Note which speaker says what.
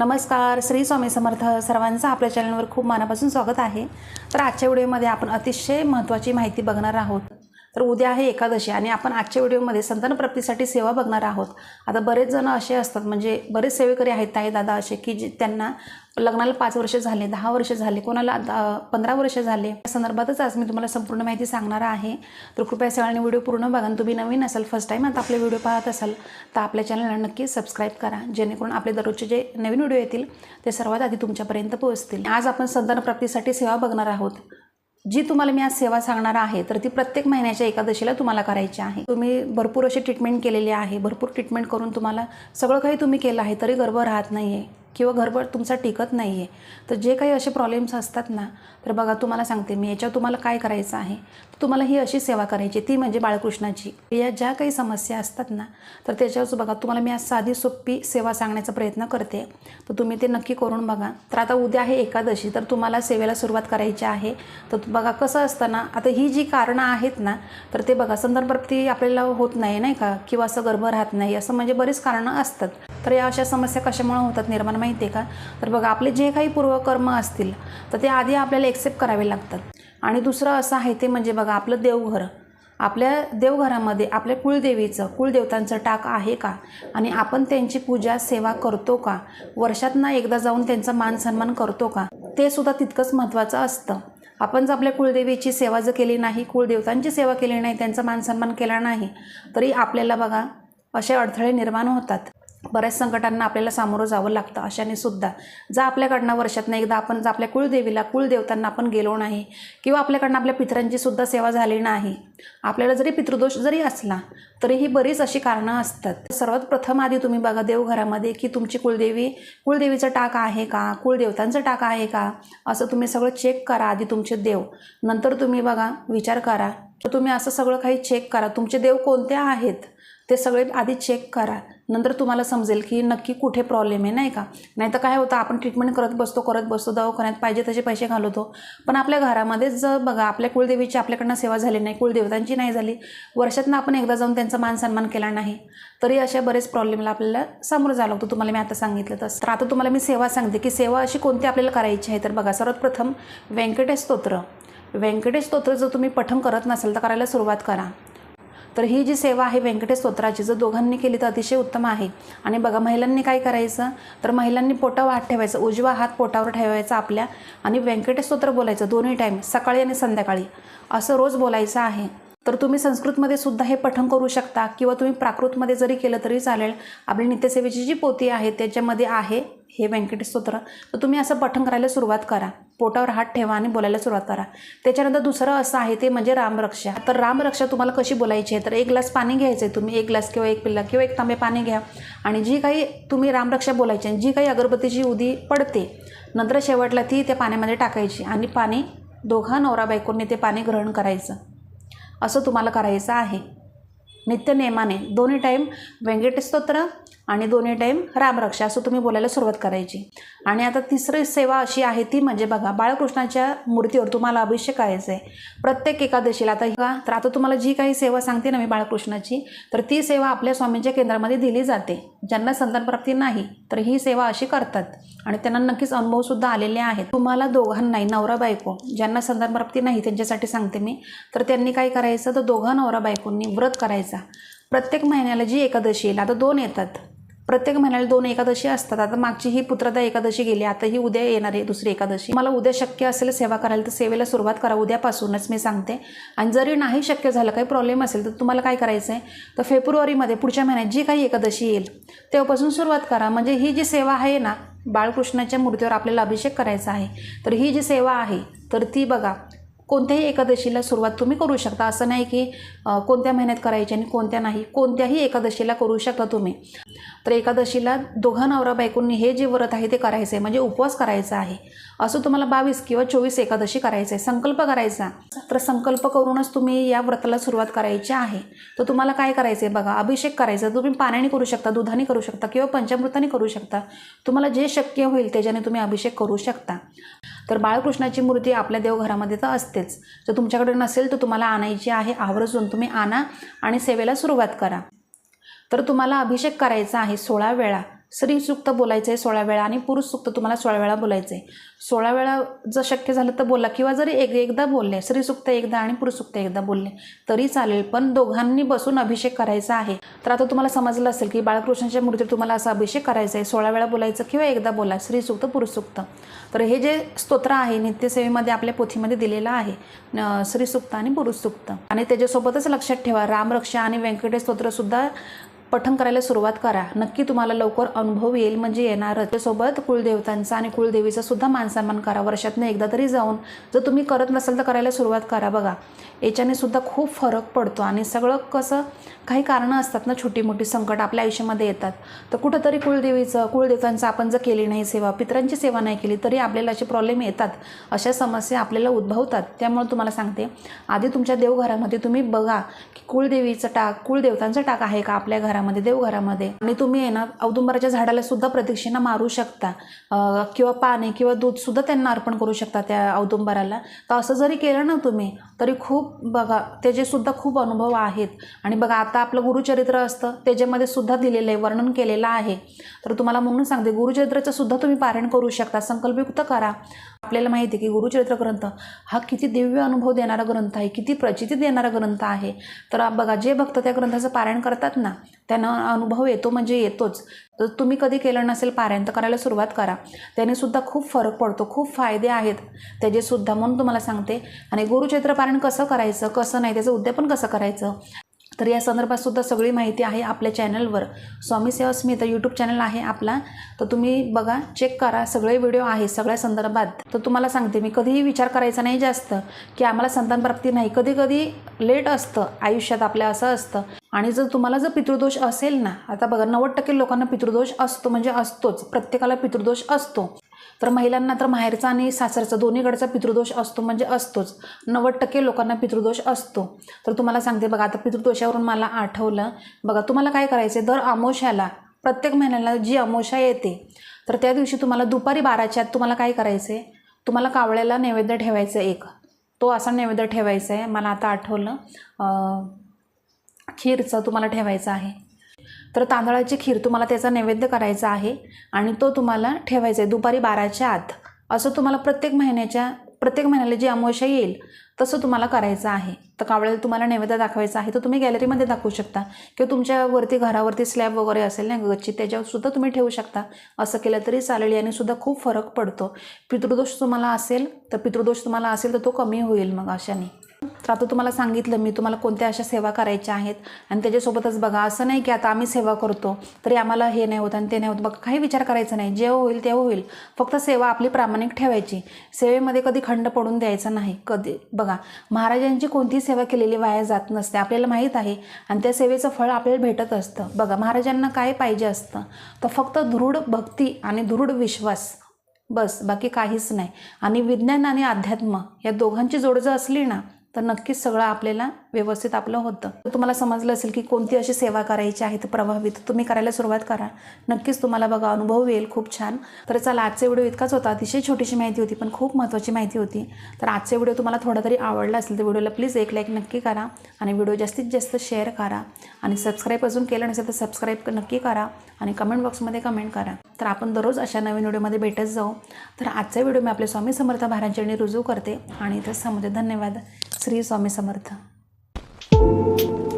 Speaker 1: नमस्कार श्री स्वामी समर्थ सर्वांचं आपल्या चॅनलवर खूप मनापासून स्वागत आहे. तर आजच्या व्हिडिओमध्ये आपण अतिशय महत्त्वाची माहिती बघणार आहोत. तर उद्या आहे एकादशी आणि आपण आजच्या व्हिडिओमध्ये संतान प्राप्तीसाठी सेवा बघणार आहोत. आता बरेच जण असे असतात म्हणजे बरेच सेवेकरी आहेत ताई दादा असे की जे त्यांना लग्नाला पाच वर्ष झाले दहा वर्ष झाले कोणाला द- पंधरा वर्ष झाले. या संदर्भातच आज मी तुम्हाला संपूर्ण माहिती सांगणार आहे. तर कृपया सगळ्यांनी व्हिडिओ पूर्ण बघा तुम्ही नवीन असाल फर्स्ट टाईम आता आपले व्हिडिओ पाहत असाल तर आपल्या चॅनलला नक्की सबस्क्राईब करा. जेणेकरून आपले दररोजचे जे नवीन व्हिडिओ येतील ते सर्वात आधी तुमच्यापर्यंत पोहोचतील. आज आपण संतान प्राप्तीसाठी सेवा बघणार आहोत. जी तुम्हाला मी आज सेवा सांगणार आहे तर ती प्रत्येक महिन्याच्या एकादशीला तुम्हाला करायची आहे. तुम्ही भरपूर अशी ट्रीटमेंट केलेली आहे भरपूर ट्रीटमेंट करून तुम्हाला सगळं काही तुम्ही केलं आहे तरी गर्भ राहत नाही आहे किंवा घरभर तुमचा टिकत नाही आहे तर जे काही असे प्रॉब्लेम्स असतात ना तर बघा तुम्हाला सांगते मी याच्यावर तुम्हाला काय करायचं आहे? तर तुम्हाला ही अशी सेवा करायची ती म्हणजे बाळकृष्णाची. या ज्या काही समस्या असतात ना तर त्याच्यावर बघा तुम्हाला मी आज साधी सोपी सेवा सांगण्याचा प्रयत्न करते. तर तुम्ही ते नक्की करून बघा. तर आता उद्या आहे एकादशी तर तुम्हाला सेवेला सुरुवात करायची आहे. तर बघा कसं असतं ना आता ही जी कारणं आहेत ना तर ते बघा संदर्भाप्ती आपल्याला होत नाही नाही का? किंवा असं गर्भ राहत नाही असं म्हणजे बरीच कारणं असतात. तर या अशा समस्या कशामुळे होतात निर्माण माहिती आहे का? तर बघा आपले जे काही पूर्वकर्म असतील तर ते आधी आपल्याला एक्सेप्ट करावे लागतात. आणि दुसरं असं आहे ते म्हणजे बघा आपलं देवघर. आपल्या देवघरामध्ये आपल्या कुळदेवीचं कुळदेवतांचं टाक आहे का? आणि आपण त्यांची पूजा सेवा करतो का? वर्षातनं एकदा जाऊन त्यांचा मान सन्मान करतो का? ते सुद्धा तितकंच महत्त्वाचं असतं. आपण जर आपल्या कुळदेवीची सेवा जर केली नाही कुळदेवतांची सेवा केली नाही त्यांचा मान सन्मान केला नाही तरी आपल्याला बघा असे अडथळे निर्माण होतात. बऱ्याच संकटांना आपल्याला सामोरं जावं लागतं अशाने सुद्धा. जर आपल्याकडनं वर्षातनं एकदा आपण जर आपल्या कुळदेवीला कुळदेवतांना आपण गेलो नाही किंवा आपल्याकडनं आपल्या पितरांची सुद्धा सेवा झाली नाही आपल्याला जरी पितृदोष जरी असला तरीही बरीच अशी कारणं असतात. सर्वात प्रथम आधी तुम्ही बघा देवघरामध्ये की तुमची कुळदेवी कुळदेवीचं टाक आहे का? कुळदेवतांचं टाक आहे का? असं तुम्ही सगळं चेक करा आधी तुमचे देव. नंतर तुम्ही बघा विचार करा. तर तुम्ही असं सगळं काही चेक करा. तुमचे देव कोणते आहेत? ते सगळे आधी चेक करा. नंतर तुम्हाला समजेल की नक्की कुठे प्रॉब्लेम आहे नाही का? नाही तर काय होतं आपण ट्रीटमेंट करत बसतो करत बसतो दवाखान्यात पाहिजे तसे पैसे घालवतो. पण आपल्या घरामध्येच जर बघा आपल्या कुळदेवीची आपल्याकडनं सेवा झाली नाही कुलदेवतांची नाही झाली वर्षातनं आपण एकदा जाऊन त्यांचा मान सन्मान केला नाही तरी अशा बरेच प्रॉब्लेमला आपल्याला सामोरं जावं लागतं. तुम्हाला मी आता सांगितलं तसं. तर आता तुम्हाला मी सेवा सांगते की सेवा अशी कोणती आपल्याला करायची आहे? तर बघा सर्वात प्रथम व्यंकटेश स्तोत्र. व्यंकटेश स्तोत्र जर तुम्ही पठण करत नसाल तर करायला सुरुवात करा. तर ही जी सेवा आहे व्यंकटेश स्तोत्राची जर दोघांनी केली तर अतिशय उत्तम आहे. आणि बघा महिलांनी काय करायचं? तर महिलांनी पोटावर हात ठेवायचं उजवा हात पोटावर ठेवायचा आपल्या आणि व्यंकटेश स्तोत्र बोलायचं दोन्ही टाईम सकाळी आणि संध्याकाळी. असं रोज बोलायचं आहे. तर तुम्ही संस्कृतमध्ये सुद्धा हे पठण करू शकता किंवा तुम्ही प्राकृतमध्ये जरी केलं तरी चालेल. आपली नित्यसेवेची जी पोती आहे त्याच्यामध्ये आहे हे व्यंकटेश स्तोत्र. तर तुम्ही असं पठण करायला सुरुवात करा. पोटावर हात ठेवा आणि बोलायला सुरुवात करा. त्याच्यानंतर दुसरं असं आहे ते म्हणजे रामरक्षा. तर रामरक्षा तुम्हाला कशी बोलायची आहे? तर एक ग्लास पाणी घ्यायचं आहे तुम्ही. एक ग्लास किंवा एक पिल्ला किंवा एक तांबे पाणी घ्या. आणि जी काही तुम्ही रामरक्षा बोलायची आहे जी काही अगरबत्तीची उदी पडते नंतर शेवटला ती त्या पाण्यामध्ये टाकायची आणि पाणी दोघा नवरा बायकोंनी ते पाणी ग्रहण करायचं. असं तुम्हाला करायचं आहे. नित्यनेमाने. दोन्ही टाईम व्यंकटेश स्तोत्र आणि दोन्ही टाईम रामरक्षा असं तुम्ही बोलायला सुरुवात करायची. आणि आता तिसरी सेवा अशी आहे ती म्हणजे बघा बाळकृष्णाच्या मूर्तीवर तुम्हाला अभिषेक करायचं आहे प्रत्येक एकादशीला आता का तर आता तुम्हाला जी काही सेवा सांगते ना मी बाळकृष्णाची तर ती सेवा आपल्या स्वामींच्या केंद्रामध्ये दिली जाते. ज्यांना संतानप्राप्ती नाही तर ही सेवा अशी करतात. आणि त्यांना नक्कीच अनुभवसुद्धा आलेले आहेत. तुम्हाला दोघांनाही नवरा बायको ज्यांना संतानप्राप्ती नाही त्यांच्यासाठी सांगते मी तर त्यांनी काय करायचं? तर दोघा नवरा बायकोंनी व्रत करायचा. प्रत्येक महिन्याला जी एकादशी येईल आता दोन येतात. प्रत्येक महिन्याला दोन एकादशी असतात. आता मागची ही पुत्रदा एकादशी गेली आता ही उद्या येणार आहे दुसरी एकादशी. मला उद्या शक्य असेल सेवा करायला तर सेवेला सुरुवात करा. उद्यापासूनच मी सांगते. आणि जरी नाही शक्य झालं काही प्रॉब्लेम असेल तर तुम्हाला काय करायचं आहे तर फेब्रुवारीमध्ये पुढच्या महिन्यात जी काही एकादशी येईल तेव्हापासून सुरुवात करा. म्हणजे ही जी सेवा आहे ना बाळकृष्णाच्या मूर्तीवर आपल्याला अभिषेक करायचा आहे. तर ही जी सेवा आहे तर ती बघा. कोणत्याही एकादशीला सुरुवात तुम्ही करू शकता. असं नाही की कोणत्या महिन्यात करायची आणि कोणत्या नाही. कोणत्याही एकादशीला करू शकता तुम्ही. तर एकादशीला दोघा नवरा बायकोंनी हे जे व्रत आहे ते करायचं आहे म्हणजे उपवास करायचा आहे. असं तुम्हाला बावीस किंवा चोवीस एकादशी करायचं आहे संकल्प करायचा. तर संकल्प करूनच तुम्ही या व्रताला सुरुवात करायची आहे. तर तुम्हाला काय करायचं आहे बघा अभिषेक करायचा. तुम्ही पाण्याने करू शकता दुधाने करू शकता किंवा पंचामृताने करू शकता. तुम्हाला जे शक्य होईल त्याच्याने तुम्ही अभिषेक करू शकता. तर बाळकृष्णाची मूर्ती आपल्या देवघरामध्ये तर असतेच. जर तुमच्याकडे नसेल तर तुम्हाला आणायची आहे. आवर्जून तुम्ही आणा आणि सेवेला सुरुवात करा. तर तुम्हाला अभिषेक करायचा आहे सोळा वेळा. स्त्री सूक्त बोलायचं आहे सोळा वेळा आणि पुरुष सूक्त तुम्हाला सोळा वेळा बोलायचं आहे सोळा वेळा जर शक्य झालं तर बोला किंवा जरी एक एकदा बोलले स्त्री सूक्त एकदा आणि पुरुष सूक्त एकदा बोलले तरी चालेल. पण दोघांनी बसून अभिषेक करायचा आहे. तर आता तुम्हाला समजलं असेल की बाळकृष्णाच्या मूर्तीवर तुम्हाला असा अभिषेक करायचा आहे. सोळा वेळा बोलायचं किंवा एकदा बोला स्त्री सूक्त पुरुष सूक्त. तर हे जे स्तोत्र आहे नित्यसेवेमध्ये आपल्या पोथीमध्ये दिलेलं आहे न- स्त्री आणि पुरुष सुक्त. आणि त्याच्यासोबतच लक्षात ठेवा रामरक्षा आणि व्यंकटेश स्तोत्रसुद्धा पठण करायला सुरुवात करा. नक्की तुम्हाला लवकर अनुभव येईल म्हणजे येणारच. त्यासोबत कुलदेवतांचा आणि कुलदेवीचा सुद्धा मानसन्मान करा. वर्षातनं एकदा तरी जाऊन जर तुम्ही करत नसाल तर करायला सुरुवात करा बघा. याच्याने सुद्धा खूप फरक पडतो आणि सगळं कसं काही कारणं असतात ना छोटी मोठी संकट आपल्या आयुष्यामध्ये येतात. तर कुठंतरी कुलदेवीचं कुलदेवतांचं आपण जर केली नाही सेवा पितरांची सेवा नाही केली तरी आपल्याला असे प्रॉब्लेम येतात. अशा समस्या आपल्याला उद्भवतात. त्यामुळे तुम्हाला सांगते आधी तुमच्या देवघरामध्ये तुम्ही बघा की कुलदेवीचं टाक कुलदेवतांचं टाक आहे का आपल्या घरात घरामध्ये देवघरामध्ये. आणि तुम्ही आहे ना औदुंबराच्या झाडाला सुद्धा प्रदक्षिणा मारू शकता. किंवा पाणी किंवा दूध सुद्धा त्यांना अर्पण करू शकता त्या औदुंबराला. तर असं जरी केलं ना तुम्ही तरी खूप बघा त्याचे सुद्धा खूप अनुभव आहेत. आणि बघा आता आपलं गुरुचरित्र असतं त्याच्यामध्ये सुद्धा दिलेलं आहे वर्णन केलेलं आहे. तर तुम्हाला म्हणून सांगते गुरुचरित्राचं सुद्धा तुम्ही पारायण करू शकता. संकल्पयुक्त करा. आपल्याला माहिती आहे की गुरुचरित्र ग्रंथ हा किती दिव्य अनुभव देणारा ग्रंथ आहे किती प्रचिती देणारा ग्रंथ आहे. तर बघा जे भक्त त्या ग्रंथाचं पारायण करतात ना त्यांना अनुभव येतो म्हणजे येतोच. तर तुम्ही कधी केलं नसेल पारायण तर करायला सुरुवात करा. त्याने सुद्धा खूप फरक पडतो खूप फायदे आहेत त्याचे सुद्धा. म्हणून तुम्हाला सांगते आणि गुरुचरित्र पारायण कसं करायचं कसं नाही त्याचं उद्यापन कसं करायचं? तर या संदर्भात सुद्धा सगळी माहिती आहे आपल्या चॅनलवर. स्वामी सेवा स्मिता यूट्यूब चॅनल आहे आपला. तर तुम्ही बघा चेक करा. सगळे व्हिडिओ आहे सगळ्या संदर्भात. तर तुम्हाला सांगते मी कधीही विचार करायचा नाही जास्त की आम्हाला संतानप्राप्ती नाही. कधी कधी लेट असतं आयुष्यात आपल्या असं असतं. आणि जर तुम्हाला जर पितृदोष असेल ना आता बघा नव्वद टक्के लोकांना पितृदोष असतो म्हणजे असतोच. प्रत्येकाला पितृदोष असतो. तर महिलांना तर माहेरचा आणि सासरचा दोन्हीकडचा पितृदोष असतो म्हणजे असतोच. नव्वद टक्के लोकांना पितृदोष असतो. तर तुम्हाला सांगते बघा आता पितृदोषावरून मला आठवलं बघा तुम्हाला काय करायचं आहे दर अमोशाला प्रत्येक महिन्याला जी अमोशा येते तर त्या दिवशी तुम्हाला दुपारी बाराच्या आत तुम्हाला काय करायचं आहे तुम्हाला कावळ्याला नैवेद्य ठेवायचं आहे एक. तो असा नैवेद्य ठेवायचा आहे मला आता आठवलं खीरचं तुम्हाला ठेवायचं आहे. तर तांदळाची खीर तुम्हाला त्याचा नैवेद्य करायचा आहे आणि तो तुम्हाला ठेवायचा आहे. दुपारी बाराच्या आत. असं तुम्हाला प्रत्येक महिन्याच्या प्रत्येक महिन्याला जी अमावस्या येईल तसं तुम्हाला करायचं आहे. तर कावळ्याला तुम्हाला नैवेद्य दाखवायचा आहे. तर तुम्ही गॅलरीमध्ये दाखवू शकता. किंवा तुमच्यावरती घरावरती स्लॅब वगैरे असेल ना गच्ची त्याच्यावर सुद्धा तुम्ही ठेवू शकता. असं केलं तरी चालेल. याने सुद्धा खूप फरक पडतो. पितृदोष तुम्हाला असेल तर पितृदोष तुम्हाला असेल तर तो कमी होईल मग अशाने. तर आता तुम्हाला सांगितलं मी तुम्हाला कोणत्या अशा सेवा करायच्या आहेत. आणि त्याच्यासोबतच बघा असं नाही की आता आम्ही सेवा करतो तरी आम्हाला हे नाही होत आणि ते नाही होत. बघा काही विचार करायचा नाही. जे होईल तेव्हा होईल. फक्त सेवा आपली प्रामाणिक ठेवायची. सेवेमध्ये कधी खंड पडून द्यायचा नाही. कधी बघा महाराजांची कोणतीही सेवा केलेली वाया जात नसते आपल्याला माहीत आहे. आणि त्या सेवेचं फळ आपल्याला भेटत असतं. बघा महाराजांना काय पाहिजे असतं? तर फक्त दृढ भक्ती आणि दृढ विश्वास. बस बाकी काहीच नाही. आणि विज्ञान आणि अध्यात्म या दोघांची जोड जर असली ना तर नक्कीच सगळं आपल्याला व्यवस्थित आपलं होतं. तर तुम्हाला समजलं असेल की कोणती अशी सेवा करायची आहे तर प्रभावित तुम्ही करायला सुरुवात करा. नक्कीच तुम्हाला बघा अनुभव येईल खूप छान. तर चला आजचा व्हिडिओ इतकाच होता. अतिशय छोटीशी माहिती होती पण खूप महत्त्वाची माहिती होती. तर आजचा व्हिडिओ तुम्हाला थोडा तरी आवडला असेल तर व्हिडिओला प्लीज एक लाईक नक्की करा आणि व्हिडिओ जास्तीत जास्त शेअर करा. आणि सबस्क्राईब अजून केलं नसेल तर सबस्क्राईब नक्की करा आणि कमेंट बॉक्समध्ये कमेंट करा. तर आपण दररोज अशा नवीन व्हिडिओमध्ये भेटत जाऊ. तर आजचा व्हिडिओ मी आपले स्वामी समर्थ महाराजांनी रुजू करते. आणि इथं थांबते धन्यवाद. श्री स्वामी समर्थ. thank you